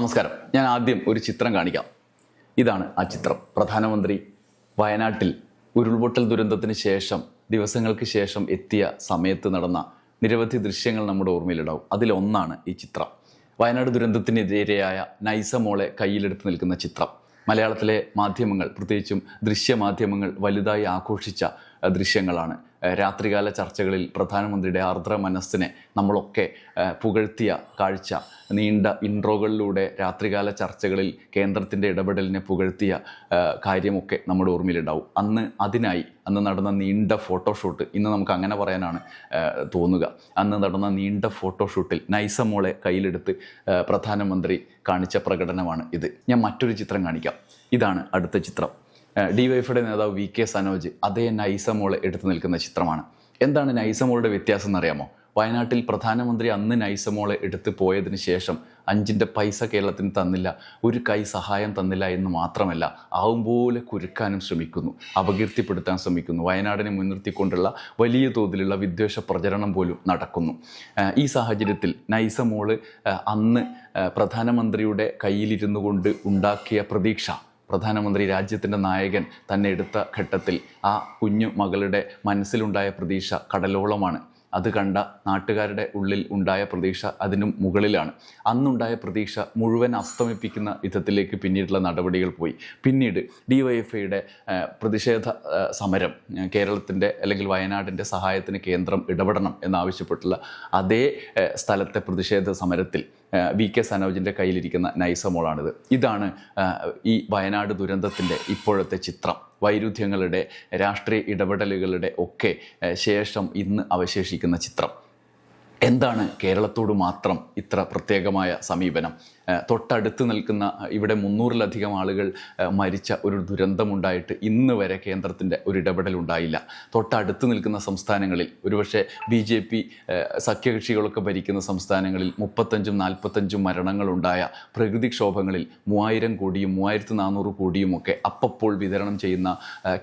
നമസ്കാരം. ഞാൻ ആദ്യം ഒരു ചിത്രം കാണിക്കാം. ഇതാണ് ആ ചിത്രം. പ്രധാനമന്ത്രി വയനാട്ടിൽ ഉരുൾപൊട്ടൽ ദുരന്തത്തിന് ശേഷം ദിവസങ്ങൾക്ക് ശേഷം എത്തിയ സമയത്ത് നടന്ന നിരവധി ദൃശ്യങ്ങൾ നമ്മുടെ ഓർമ്മയിലുണ്ടാവും. അതിലൊന്നാണ് ഈ ചിത്രം. വയനാട് ദുരന്തത്തിനെതിരെയായ നൈസ മോളെ കയ്യിലെടുത്ത് നിൽക്കുന്ന ചിത്രം. മലയാളത്തിലെ മാധ്യമങ്ങൾ പ്രത്യേകിച്ചും ദൃശ്യമാധ്യമങ്ങൾ വലുതായി ആഘോഷിച്ച ദൃശ്യങ്ങളാണ്. രാത്രികാല ചർച്ചകളിൽ പ്രധാനമന്ത്രിയുടെ ആർദ്ര മനസ്സിനെ നമ്മളൊക്കെ പുകഴ്ത്തിയ കാഴ്ച നീണ്ട ഇൻട്രോകളിലൂടെ രാത്രികാല ചർച്ചകളിൽ കേന്ദ്രത്തിന്റെ ഇടപെടലിനെ പുകഴ്ത്തിയ കാര്യമൊക്കെ നമ്മുടെ ഓർമ്മയിലുണ്ടാവും. അന്ന് അതിനായി അന്ന് നടന്ന നീണ്ട ഫോട്ടോഷൂട്ട് ഇന്ന് നമുക്ക് അങ്ങനെ പറയാനാണ് തോന്നുക. അന്ന് നടന്ന നീണ്ട ഫോട്ടോഷൂട്ടിൽ നൈസമോളെ കയ്യിലെടുത്ത് പ്രധാനമന്ത്രി കാണിച്ച പ്രകടനമാണ് ഇത്. ഞാൻ മറ്റൊരു ചിത്രം കാണിക്കാം. ഇതാണ് അടുത്ത ചിത്രം. ഡിവൈഫയുടെ നേതാവ് വി കെ സനോജ് അതേ നൈസമോളെ എടുത്തു നിൽക്കുന്ന ചിത്രമാണ്. എന്താണ് നൈസമോളുടെ വ്യത്യാസം എന്നറിയാമോ? വയനാട്ടിൽ പ്രധാനമന്ത്രി അന്ന് നൈസമോളെ എടുത്ത് പോയതിന് ശേഷം അഞ്ചിന്റെ പൈസ കേരളത്തിന് തന്നില്ല ഒരു കൈ സഹായം തന്നില്ല എന്ന് മാത്രമല്ല ആവും പോലെ കുരുക്കാനും ശ്രമിക്കുന്നു അപകീർത്തിപ്പെടുത്താൻ ശ്രമിക്കുന്നു വയനാടിനെ മുൻനിർത്തിക്കൊണ്ടുള്ള വലിയ തോതിലുള്ള വിദ്വേഷ പ്രചരണം പോലും നടക്കുന്നു. ഈ സാഹചര്യത്തിൽ നൈസമോൾ അന്ന് പ്രധാനമന്ത്രിയുടെ കയ്യിലിരുന്നു കൊണ്ട് ഉണ്ടാക്കിയ പ്രതീക്ഷ പ്രധാനമന്ത്രി രാജ്യത്തിന്റെ നായകൻ തന്നെ എടുത്ത ഘട്ടത്തിൽ ആ കുഞ്ഞു മകളുടെ മനസ്സിലുണ്ടായ പ്രതീക്ഷ കടലോളമാണ്. അത് കണ്ട നാട്ടുകാരുടെ ഉള്ളിൽ ഉണ്ടായ പ്രതീക്ഷ അതിനും മുകളിലാണ്. അന്നുണ്ടായ പ്രതീക്ഷ മുഴുവൻ അസ്തമിപ്പിക്കുന്ന വിധത്തിലേക്ക് പിന്നീടുള്ള നടപടികൾ പോയി. പിന്നീട് ഡി വൈ എഫ് ഐയുടെ പ്രതിഷേധ സമരം കേരളത്തിന്റെ അല്ലെങ്കിൽ വയനാടിന്റെ സഹായത്തിന് കേന്ദ്രം ഇടപെടണം എന്നാവശ്യപ്പെട്ടുള്ള അതേ സ്ഥലത്തെ പ്രതിഷേധ സമരത്തിൽ വി കെ സനോജിന്റെ കയ്യിലിരിക്കുന്ന നൈസമോളാണിത് ഇതാണ് ഈ വയനാട് ദുരന്തത്തിന്റെ ഇപ്പോഴത്തെ ചിത്രം. വൈരുദ്ധ്യങ്ങളുടെ രാഷ്ട്രീയ ഇടപെടലുകളുടെ ഒക്കെ ശേഷം ഇന്ന് അവശേഷിക്കുന്ന ചിത്രം. എന്താണ് കേരളത്തോട് മാത്രം ഇത്ര പ്രത്യേകമായ സമീപനം? തൊട്ടടുത്ത് നിൽക്കുന്ന ഇവിടെ മുന്നൂറിലധികം ആളുകൾ മരിച്ച ഒരു ദുരന്തമുണ്ടായിട്ട് ഇന്ന് വരെ കേന്ദ്രത്തിന്റെ ഒരു ഇടപെടൽ ഉണ്ടായില്ല. തൊട്ടടുത്ത് നിൽക്കുന്ന സംസ്ഥാനങ്ങളിൽ ഒരുപക്ഷെ ബി ജെ പി സഖ്യകക്ഷികളൊക്കെ ഭരിക്കുന്ന സംസ്ഥാനങ്ങളിൽ മുപ്പത്തഞ്ചും നാൽപ്പത്തഞ്ചും മരണങ്ങളുണ്ടായ പ്രകൃതിക്ഷോഭങ്ങളിൽ മൂവായിരം കോടിയും മൂവായിരത്തി നാനൂറ് കോടിയുമൊക്കെ അപ്പപ്പോൾ വിതരണം ചെയ്യുന്ന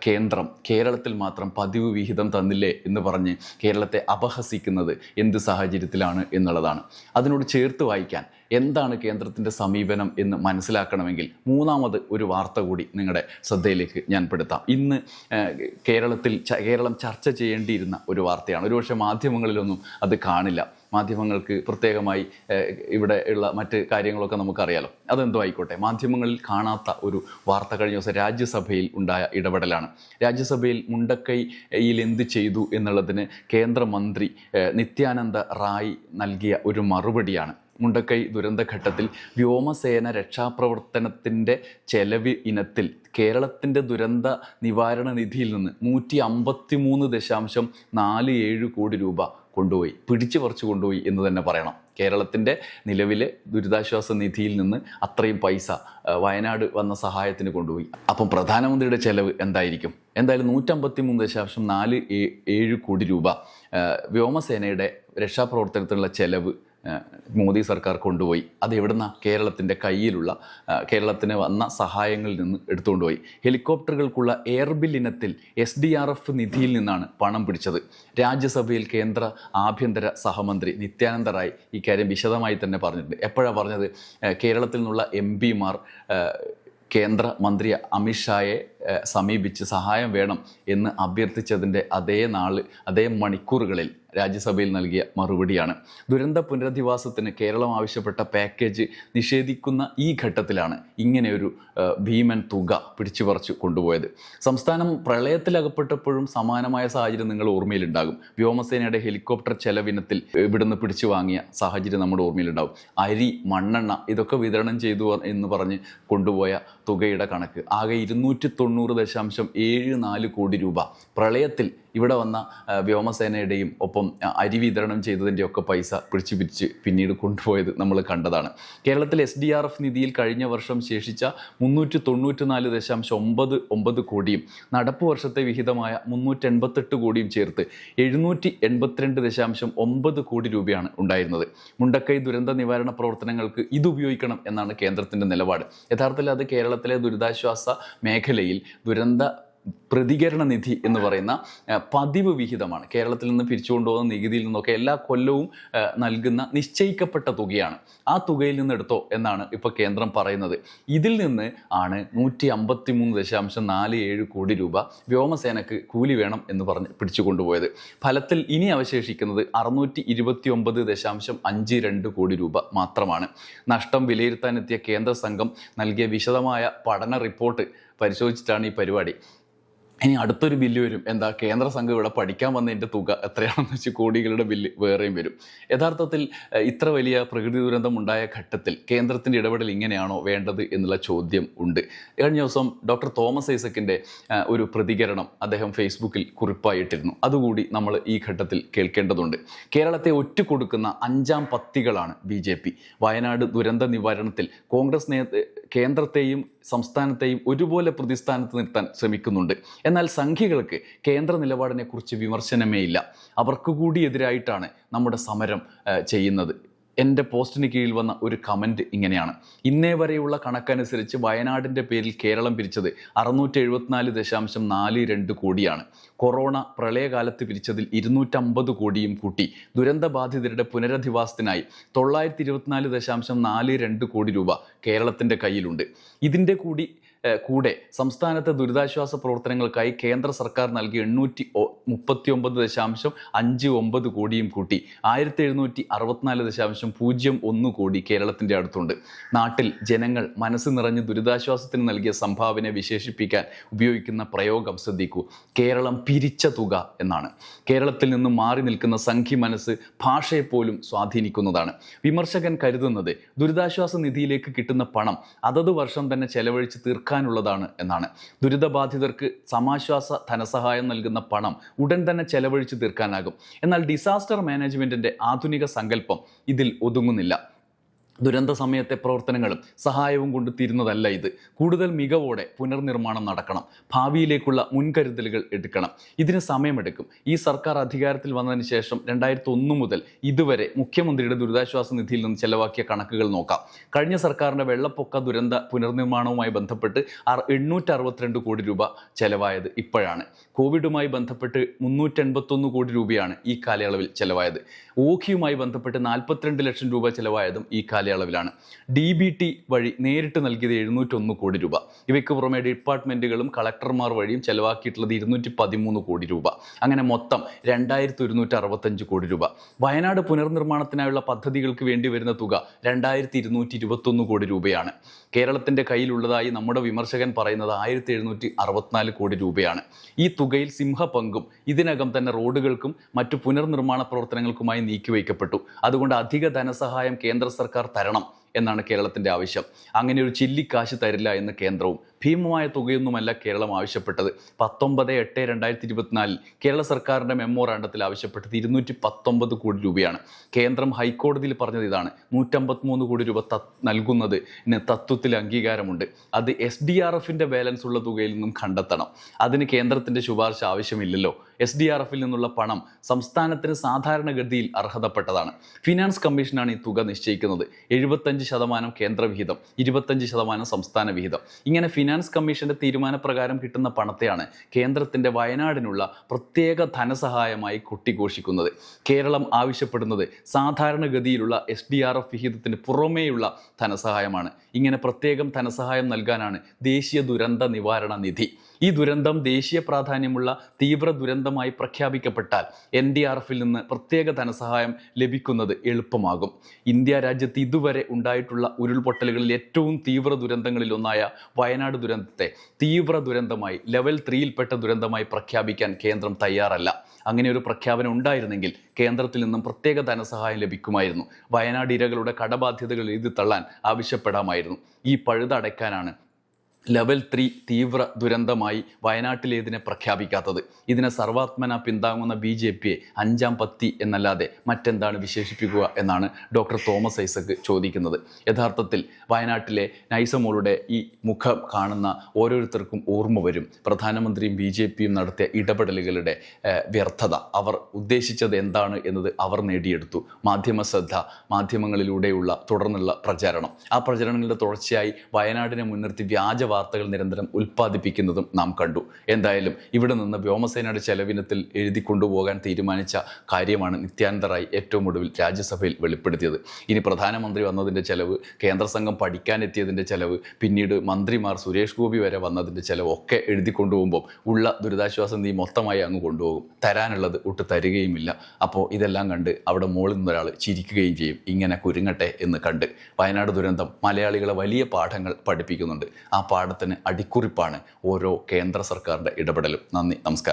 കേന്ദ്രം കേരളത്തിൽ മാത്രം പതിവ് വിഹിതം തന്നില്ലേ എന്ന് പറഞ്ഞ് കേരളത്തെ അപഹസിക്കുന്നത് എന്ത് സാഹചര്യത്തിലാണ് എന്നുള്ളതാണ്. അതിനോട് ചേർത്ത് വായിക്കാൻ എന്താണ് കേന്ദ്രത്തിന്റെ സമീപനം എന്ന് മനസ്സിലാക്കണമെങ്കിൽ മൂന്നാമത് ഒരു വാർത്ത കൂടി നിങ്ങളുടെ ശ്രദ്ധയിലേക്ക് ഞാൻ പെടുത്താം. ഇന്ന് കേരളത്തിൽ കേരളം ചർച്ച ചെയ്യേണ്ടിയിരുന്ന ഒരു വാർത്തയാണ്. ഒരുപക്ഷെ മാധ്യമങ്ങളിലൊന്നും അത് കാണില്ല. മാധ്യമങ്ങൾക്ക് പ്രത്യേകമായി ഇവിടെ ഉള്ള മറ്റ് കാര്യങ്ങളൊക്കെ നമുക്കറിയാലോ. അതെന്തോ ആയിക്കോട്ടെ. മാധ്യമങ്ങളിൽ കാണാത്ത ഒരു വാർത്ത കഴിഞ്ഞ ദിവസം രാജ്യസഭയിൽ ഉണ്ടായ ഇടപെടലാണ്. രാജ്യസഭയിൽ മുണ്ടക്കൈയിൽ എന്ത് ചെയ്തു എന്നുള്ളതിന് കേന്ദ്രമന്ത്രി നിത്യാനന്ദ റായ് നൽകിയ ഒരു മറുപടിയാണ്. മുണ്ടക്കൈ ദുരന്തഘട്ടത്തിൽ വ്യോമസേന രക്ഷാപ്രവർത്തനത്തിന്റെ ചെലവ് ഇനത്തിൽ കേരളത്തിന്റെ ദുരന്ത നിവാരണ നിധിയിൽ നിന്ന് നൂറ്റി അമ്പത്തി മൂന്ന് ദശാംശം നാല് ഏഴ് കോടി രൂപ കൊണ്ടുപോയി പിടിച്ചു പറിച്ചു കൊണ്ടുപോയി എന്ന് തന്നെ പറയണം. കേരളത്തിന്റെ നിലവിലെ ദുരിതാശ്വാസ നിധിയിൽ നിന്ന് അത്രയും പൈസ വയനാട് വന്ന സഹായത്തിന് കൊണ്ടുപോയി. അപ്പം പ്രധാനമന്ത്രിയുടെ ചെലവ് എന്തായിരിക്കും? എന്തായാലും നൂറ്റമ്പത്തി മൂന്ന് ദശാംശം നാല് ഏഴ് കോടി രൂപ വ്യോമസേനയുടെ രക്ഷാപ്രവർത്തനത്തിനുള്ള ചെലവ് മോദി സർക്കാർ കൊണ്ടുപോയി. അത് എവിടുന്ന? കേരളത്തിന്റെ കയ്യിലുള്ള കേരളത്തിന് വന്ന സഹായങ്ങളിൽ നിന്ന് എടുത്തുകൊണ്ടുപോയി. ഹെലികോപ്റ്ററുകൾക്കുള്ള എയർബിൽ ഇനത്തിൽ എസ് ഡി ആർ എഫ് നിധിയിൽ നിന്നാണ് പണം പിടിച്ചത്. രാജ്യസഭയിൽ കേന്ദ്ര ആഭ്യന്തര സഹമന്ത്രി നിത്യാനന്ദ റായ് ഇക്കാര്യം വിശദമായി തന്നെ പറഞ്ഞിട്ടുണ്ട്. എപ്പോഴാണ് പറഞ്ഞത്? കേരളത്തിൽ നിന്നുള്ള എം പിമാർ കേന്ദ്ര മന്ത്രി അമിത്ഷായെ സമീപിച്ച് സഹായം വേണം എന്ന് അഭ്യർത്ഥിച്ചതിന്റെ അതേ നാൾ അതേ മണിക്കൂറുകളിൽ രാജ്യസഭയിൽ നൽകിയ മറുപടിയാണ്. ദുരന്ത പുനരധിവാസത്തിന് കേരളം ആവശ്യപ്പെട്ട പാക്കേജ് നിഷേധിക്കുന്ന ഈ ഘട്ടത്തിലാണ് ഇങ്ങനെയൊരു ഭീമൻ തുക പിടിച്ചു പറിച്ചു കൊണ്ടുപോയത്. സംസ്ഥാനം പ്രളയത്തിലകപ്പെട്ടപ്പോഴും സമാനമായ സാഹചര്യം നിങ്ങൾ ഓർമ്മയിലുണ്ടാകും. വ്യോമസേനയുടെ ഹെലികോപ്റ്റർ ചെലവിനത്തിൽ ഇവിടുന്ന് പിടിച്ചു വാങ്ങിയ സാഹചര്യം നമ്മുടെ ഓർമ്മയിലുണ്ടാകും. അരി മണ്ണെണ്ണ ഇതൊക്കെ വിതരണം ചെയ്തു എന്ന് പറഞ്ഞ് കൊണ്ടുപോയ തുകയുടെ കണക്ക്. ആകെ ഇരുന്നൂറ്റി തൊണ്ണൂറ് ദശാംശം ഏഴ് നാല് കോടി രൂപ. പ്രളയത്തിൽ ഇവിടെ വന്ന വ്യോമസേനയുടെയും ഒപ്പം അരി വിതരണം ചെയ്തതിന്റെ ഒക്കെ പൈസ പിടിച്ചു പിരിച്ച് പിന്നീട് കൊണ്ടുപോയത് നമ്മൾ കണ്ടതാണ്. കേരളത്തിൽ എസ് ഡി ആർ എഫ് നിധിയിൽ കഴിഞ്ഞ വർഷം ശേഷിച്ച മുന്നൂറ്റി തൊണ്ണൂറ്റി നാല് ദശാംശം ഒമ്പത് ഒമ്പത് കോടിയും നടപ്പ് വർഷത്തെ വിഹിതമായ മുന്നൂറ്റി എൺപത്തെട്ട് കോടിയും ചേർത്ത് എഴുന്നൂറ്റി എൺപത്തിരണ്ട് ദശാംശം ഒമ്പത് കോടി രൂപയാണ് ഉണ്ടായിരുന്നത്. മുണ്ടക്കൈ ദുരന്ത നിവാരണ പ്രവർത്തനങ്ങൾക്ക് ഇത് ഉപയോഗിക്കണം എന്നാണ് കേന്ദ്രത്തിന്റെ നിലപാട്. യഥാർത്ഥത്തിൽ അത് കേരളത്തിലെ ദുരിതാശ്വാസ മേഖലയിൽ ദുരന്ത പ്രതികരണ നിധി എന്ന് പറയുന്ന പതിവ് വിഹിതമാണ്. കേരളത്തിൽ നിന്ന് പിരിച്ചുകൊണ്ടുപോകുന്ന നികുതിയിൽ നിന്നൊക്കെ എല്ലാ കൊല്ലവും നൽകുന്ന നിശ്ചയിക്കപ്പെട്ട തുകയാണ്. ആ തുകയിൽ നിന്ന് എടുത്തോ എന്നാണ് ഇപ്പോൾ കേന്ദ്രം പറയുന്നത്. ഇതിൽ നിന്ന് ആണ് നൂറ്റി അമ്പത്തി മൂന്ന് ദശാംശം നാല് ഏഴ് കോടി രൂപ വ്യോമസേനക്ക് കൂലി വേണം എന്ന് പറഞ്ഞ് പിടിച്ചു കൊണ്ടുപോയത് ഫലത്തിൽ ഇനി അവശേഷിക്കുന്നത് അറുന്നൂറ്റി ഇരുപത്തി ഒമ്പത് ദശാംശം അഞ്ച് രണ്ട് കോടി രൂപ മാത്രമാണ്. നഷ്ടം വിലയിരുത്താനെത്തിയ കേന്ദ്ര സംഘം നൽകിയ വിശദമായ പഠന റിപ്പോർട്ട് പരിശോധിച്ചിട്ടാണ് ഈ പരിപാടി. ഇനി അടുത്തൊരു ബില്ല് വരും. എന്താ കേന്ദ്ര സംഘം ഇവിടെ പഠിക്കാൻ വന്നതിന്റെ തുക എത്രയാണെന്ന് വെച്ച് കോടികളുടെ ബില്ല് വേറെയും വരും. യഥാർത്ഥത്തിൽ ഇത്ര വലിയ പ്രകൃതി ദുരന്തം ഉണ്ടായ ഘട്ടത്തിൽ കേന്ദ്രത്തിന്റെ ഇടപെടൽ ഇങ്ങനെയാണോ വേണ്ടത് എന്നുള്ള ചോദ്യം ഉണ്ട്. കഴിഞ്ഞ ദിവസം ഡോക്ടർ തോമസ് ഐസക്കിന്റെ ഒരു പ്രതികരണം അദ്ദേഹം ഫേസ്ബുക്കിൽ കുറിപ്പായിട്ടിരുന്നു. അതുകൂടി നമ്മൾ ഈ ഘട്ടത്തിൽ കേൾക്കേണ്ടതുണ്ട്. കേരളത്തെ ഒറ്റുകൊടുക്കുന്ന അഞ്ചാം പത്തികളാണ് ബി വയനാട് ദുരന്ത നിവാരണത്തിൽ കോൺഗ്രസ് കേന്ദ്രത്തെയും സംസ്ഥാനത്തെയും ഒരുപോലെ പ്രതിസ്ഥാനത്ത് നിർത്താൻ ശ്രമിക്കുന്നുണ്ട്. എന്നാൽ സംഘികൾക്ക് കേന്ദ്ര നിലപാടിനെക്കുറിച്ച് വിമർശനമേ ഇല്ല അവർക്ക് കൂടി എതിരായിട്ടാണ് നമ്മുടെ സമരം ചെയ്യുന്നത്. എന്റെ പോസ്റ്റിന് കീഴിൽ വന്ന ഒരു കമന്റ് ഇങ്ങനെയാണ്. ഇന്നേ വരെയുള്ള കണക്കനുസരിച്ച് വയനാടിന്റെ പേരിൽ കേരളം പിരിച്ചത് അറുന്നൂറ്റി എഴുപത്തിനാല് ദശാംശം നാല് രണ്ട് കോടിയാണ്. കൊറോണ പ്രളയകാലത്ത് പിരിച്ചതിൽ ഇരുന്നൂറ്റമ്പത് കോടിയും കൂട്ടി. ദുരന്തബാധിതരുടെ പുനരധിവാസത്തിനായി തൊള്ളായിരത്തി ഇരുപത്തിനാല് ദശാംശം നാല് രണ്ട് കോടി രൂപ കേരളത്തിന്റെ കയ്യിലുണ്ട്. ഇതിന്റെ കൂടി കൂടെ സംസ്ഥാനത്തെ ദുരിതാശ്വാസ പ്രവർത്തനങ്ങൾക്കായി കേന്ദ്ര സർക്കാർ നൽകിയ എണ്ണൂറ്റി മുപ്പത്തി ഒമ്പത് ദശാംശം അഞ്ച് ഒമ്പത് കോടിയും കൂട്ടി. ആയിരത്തി എഴുന്നൂറ്റി അറുപത്തിനാല് ദശാംശം പൂജ്യം ഒന്ന് കോടി കേരളത്തിന്റെ അടുത്തുണ്ട്. നാട്ടിൽ ജനങ്ങൾ മനസ്സ് നിറഞ്ഞ് ദുരിതാശ്വാസത്തിന് നൽകിയ സംഭാവനയെ വിശേഷിപ്പിക്കാൻ ഉപയോഗിക്കുന്ന പ്രയോഗം ശ്രദ്ധിക്കൂ. കേരളം പിരിച്ച തുക എന്നാണ്. കേരളത്തിൽ നിന്നും മാറി നിൽക്കുന്ന സംഖ്യ മനസ്സ് ഭാഷയെപ്പോലും സ്വാധീനിക്കുന്നതാണ്. വിമർശകൻ കരുതുന്നത് ദുരിതാശ്വാസ നിധിയിലേക്ക് കിട്ടുന്ന പണം അതത് വർഷം തന്നെ ചെലവഴിച്ച് തീർക്കാനുള്ളതാണ് എന്നാണ്. ദുരിതബാധിതർക്ക് സമാശ്വാസ ധനസഹായം നൽകുന്ന പണം ഉടൻ തന്നെ ചെലവഴിച്ച് തീർക്കാനാകും. എന്നാൽ ഡിസാസ്റ്റർ മാനേജ്മെന്റിന്റെ ആധുനിക സങ്കല്പം ഇതിൽ ഒതുങ്ങുന്നില്ല. ദുരന്ത സമയത്തെ പ്രവർത്തനങ്ങളും സഹായവും കൊണ്ട് തീരുന്നതല്ല ഇത്. കൂടുതൽ മികവോടെ പുനർനിർമ്മാണം നടക്കണം. ഭാവിയിലേക്കുള്ള മുൻകരുതലുകൾ എടുക്കണം. ഇതിന് സമയമെടുക്കും. ഈ സർക്കാർ അധികാരത്തിൽ വന്നതിന് ശേഷം രണ്ടായിരത്തി ഒന്ന് മുതൽ ഇതുവരെ മുഖ്യമന്ത്രിയുടെ ദുരിതാശ്വാസ നിധിയിൽ നിന്ന് ചെലവാക്കിയ കണക്കുകൾ നോക്കാം. കഴിഞ്ഞ സർക്കാരിന്റെ വെള്ളപ്പൊക്ക ദുരന്ത പുനർനിർമ്മാണവുമായി ബന്ധപ്പെട്ട് എണ്ണൂറ്റി അറുപത്തിരണ്ട് കോടി രൂപ ചെലവായത് ഇപ്പോഴാണ്. കോവിഡുമായി ബന്ധപ്പെട്ട് മുന്നൂറ്റെൺപത്തൊന്ന് കോടി രൂപയാണ് ഈ കാലയളവിൽ ചെലവായത്. ഓഖിയുമായി ബന്ധപ്പെട്ട് നാൽപ്പത്തിരണ്ട് ലക്ഷം രൂപ ചെലവായതും ഈ കാലയളവിലാണ്. ഡി ബി ടി വഴി നേരിട്ട് നൽകിയത് എഴുന്നൂറ്റൊന്ന് കോടി രൂപ. ഇവയ്ക്ക് പുറമെ ഡിപ്പാർട്ട്മെന്റുകളും കളക്ടർമാർ വഴിയും ചെലവാക്കിയിട്ടുള്ളത് ഇരുന്നൂറ്റി പതിമൂന്ന് കോടി രൂപ. അങ്ങനെ മൊത്തം രണ്ടായിരത്തി ഒരുന്നൂറ്റി അറുപത്തഞ്ച് കോടി രൂപ. വയനാട് പുനർനിർമ്മാണത്തിനായുള്ള പദ്ധതികൾക്ക് വേണ്ടി വരുന്ന തുക രണ്ടായിരത്തി ഇരുന്നൂറ്റി ഇരുപത്തൊന്ന് കോടി രൂപയാണ്. കേരളത്തിന്റെ കയ്യിലുള്ളതായി നമ്മുടെ വിമർശകൻ പറയുന്നത് ആയിരത്തി എഴുന്നൂറ്റി അറുപത്തിനാല് കോടി രൂപയാണ്. ഈ തുകയിൽ സിംഹപങ്കും ഇതിനകം തന്നെ റോഡുകൾക്കും മറ്റു പുനർനിർമ്മാണ പ്രവർത്തനങ്ങൾക്കുമായി നീക്കിവയ്ക്കപ്പെട്ടു അതുകൊണ്ട് അധിക ധനസഹായം കേന്ദ്ര സർക്കാർ തരണം എന്നാണ് കേരളത്തിന്റെ ആവശ്യം. അങ്ങനെ ഒരു ചില്ലിക്കാശ് തരില്ല എന്ന് കേന്ദ്രവും ഭീമമായ തുകയൊന്നുമല്ല കേരളം ആവശ്യപ്പെട്ടത്. പത്തൊമ്പത് എട്ട് രണ്ടായിരത്തി ഇരുപത്തിനാലിൽ കേരള സർക്കാരിന്റെ മെമ്മോറാണ്ടത്തിൽ ആവശ്യപ്പെട്ടത് ഇരുന്നൂറ്റി പത്തൊമ്പത് കോടി രൂപയാണ്. കേന്ദ്രം ഹൈക്കോടതിയിൽ പറഞ്ഞത് ഇതാണ് നൂറ്റമ്പത്തിമൂന്ന് കോടി രൂപ തത് നൽകുന്നതിന് തത്വത്തിൽ അംഗീകാരമുണ്ട്. അത് എസ് ഡി ആർ എഫിന്റെ ബാലൻസ് ഉള്ള തുകയിൽ നിന്നും കണ്ടെത്തണം. അതിന് കേന്ദ്രത്തിന്റെ ശുപാർശ ആവശ്യമില്ലല്ലോ. എസ് ഡി ആർ എഫിൽ നിന്നുള്ള പണം സംസ്ഥാനത്തിന് സാധാരണഗതിയിൽ അർഹതപ്പെട്ടതാണ്. ഫിനാൻസ് കമ്മീഷനാണ് ഈ തുക നിശ്ചയിക്കുന്നത്. എഴുപത്തഞ്ച് ശതമാനം കേന്ദ്രവിഹിതം ഇരുപത്തഞ്ച് ശതമാനം സംസ്ഥാന വിഹിതം ഇങ്ങനെ ഫിനാൻസ് കമ്മീഷന്റെ തീരുമാനപ്രകാരം കിട്ടുന്ന പണത്തെയാണ് കേന്ദ്രത്തിന്റെ വയനാടിനുള്ള പ്രത്യേക ധനസഹായമായി കൊട്ടിഘോഷിക്കുന്നത്. കേരളം ആവശ്യപ്പെടുന്നത് സാധാരണഗതിയിലുള്ള എസ് ഡി ആർ എഫ് വിഹിതത്തിന് പുറമേയുള്ള ധനസഹായമാണ്. ഇങ്ങനെ പ്രത്യേകം ധനസഹായം നൽകാനാണ് ദേശീയ ദുരന്ത നിവാരണ നിധി. ഈ ദുരന്തം ദേശീയ പ്രാധാന്യമുള്ള തീവ്ര ദുരന്തമായി പ്രഖ്യാപിക്കപ്പെട്ടാൽ എൻ ഡി ആർ എഫിൽ നിന്ന് പ്രത്യേക ധനസഹായം ലഭിക്കുന്നത് എളുപ്പമാകും. ഇന്ത്യ രാജ്യത്ത് ഇതുവരെ ഉണ്ടായിട്ടുള്ള ഉരുൾപൊട്ടലുകളിൽ ഏറ്റവും തീവ്ര ദുരന്തങ്ങളിലൊന്നായ വയനാട് ദുരന്തത്തെ തീവ്ര ദുരന്തമായി ലെവൽ ത്രീയിൽപ്പെട്ട ദുരന്തമായി പ്രഖ്യാപിക്കാൻ കേന്ദ്രം തയ്യാറല്ല. അങ്ങനെ ഒരു പ്രഖ്യാപനം ഉണ്ടായിരുന്നെങ്കിൽ കേന്ദ്രത്തിൽ നിന്നും പ്രത്യേക ധനസഹായം ലഭിക്കുമായിരുന്നു. വയനാട് ഇരകളുടെ കടബാധ്യതകൾ എഴുതി തള്ളാൻ ആവശ്യപ്പെടാമായിരുന്നു. ഈ പഴുതടയ്ക്കാനാണ് ലെവൽ ത്രീ തീവ്ര ദുരന്തമായി വയനാട്ടിലേതിനെ പ്രഖ്യാപിക്കാത്തത്. ഇതിനെ സർവാത്മന പിന്താങ്ങുന്ന ബി ജെ പിയെ അഞ്ചാം പത്തി എന്നല്ലാതെ മറ്റെന്താണ് വിശേഷിപ്പിക്കുക എന്നാണ് ഡോക്ടർ തോമസ് ഐസക് ചോദിക്കുന്നത്. യഥാർത്ഥത്തിൽ വയനാട്ടിലെ നൈസമോളുടെ ഈ മുഖം കാണുന്ന ഓരോരുത്തർക്കും ഓർമ്മ വരും. പ്രധാനമന്ത്രിയും ബി ജെ പിയും നടത്തിയ ഇടപെടലുകളുടെ വ്യർത്ഥത. അവർ ഉദ്ദേശിച്ചത് എന്താണ് എന്നത് അവർ നേടിയെടുത്തു. മാധ്യമ ശ്രദ്ധ മാധ്യമങ്ങളിലൂടെയുള്ള തുടർന്നുള്ള പ്രചാരണം. ആ പ്രചരണങ്ങളുടെ തുടർച്ചയായി വയനാടിനെ മുൻനിർത്തി വ്യാജ വാർത്തകൾ നിരന്തരം ഉൽപ്പാദിപ്പിക്കുന്നതും നാം കണ്ടു. എന്തായാലും ഇവിടെ നിന്ന് വ്യോമസേനയുടെ ചെലവിനത്തിൽ എഴുതി കൊണ്ടുപോകാൻ തീരുമാനിച്ച കാര്യമാണ് നിത്യാനന്ദ റായ് ഏറ്റവും ഒടുവിൽ രാജ്യസഭയിൽ വെളിപ്പെടുത്തിയത്. ഇനി പ്രധാനമന്ത്രി വന്നതിന്റെ ചെലവ് കേന്ദ്ര സംഘം പഠിക്കാനെത്തിയതിന്റെ ചെലവ് പിന്നീട് മന്ത്രിമാർ സുരേഷ് ഗോപി വരെ വന്നതിന്റെ ചെലവ് ഒക്കെ എഴുതി കൊണ്ടുപോകുമ്പോൾ ഉള്ള ദുരിതാശ്വാസ നീ മൊത്തമായി അങ്ങ് കൊണ്ടുപോകും. തരാനുള്ളത് ഒട്ട് തരികയുമില്ല. അപ്പോൾ ഇതെല്ലാം കണ്ട് അവിടെ മുകളിൽ നിന്നൊരാൾ ചിരിക്കുകയും ചെയ്യും ഇങ്ങനെ കുരുങ്ങട്ടെ എന്ന് കണ്ട്. വയനാട് ദുരന്തം മലയാളികളെ വലിയ പാഠങ്ങൾ പഠിപ്പിക്കുന്നുണ്ട്. ആ പാഠത്തിന് അടിക്കുറിപ്പാണ് ഓരോ കേന്ദ്ര സർക്കാരിന്റെ ഇടപെടലും. നന്ദി നമസ്കാരം.